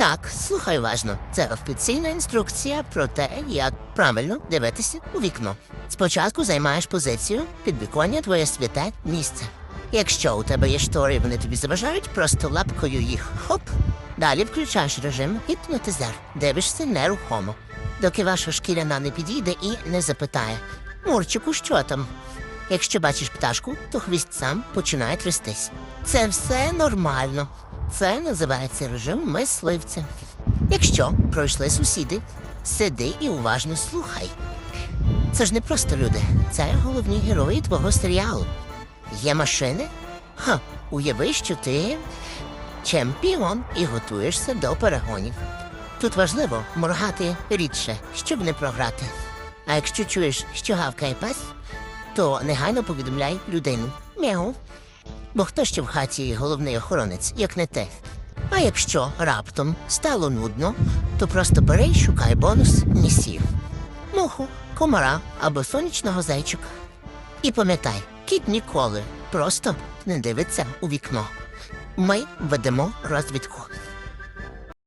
Так, слухай уважно. Це офіційна інструкція про те, як правильно дивитися у вікно. Спочатку займаєш позицію, підвіконня твоє святе місце. Якщо у тебе є штори, вони тобі заважають, просто лапкою їх хоп. Далі включаєш режим гіпнотизер, дивишся нерухомо, доки ваша шкіряна не підійде і не запитає Мурчику, що там? Якщо бачиш пташку, то хвіст сам починає трястись. Це все нормально. Це називається режим мисливця. Якщо пройшли сусіди, сиди і уважно слухай. Це ж не просто люди, це головні герої твого серіалу. Є машини? Ха, уяви, що ти чемпіон і готуєшся до перегонів. Тут важливо моргати рідше, щоб не програти. А якщо чуєш, що гавкає пес, то негайно повідомляй людину. Мяу. Бо хто ще в хаті головний охоронець, як не ти? А якщо раптом стало нудно, то просто бери й шукай бонус місів. Муху, комара або сонячного зайчика. І пам'ятай, кіт ніколи просто не дивиться у вікно. Ми ведемо розвідку.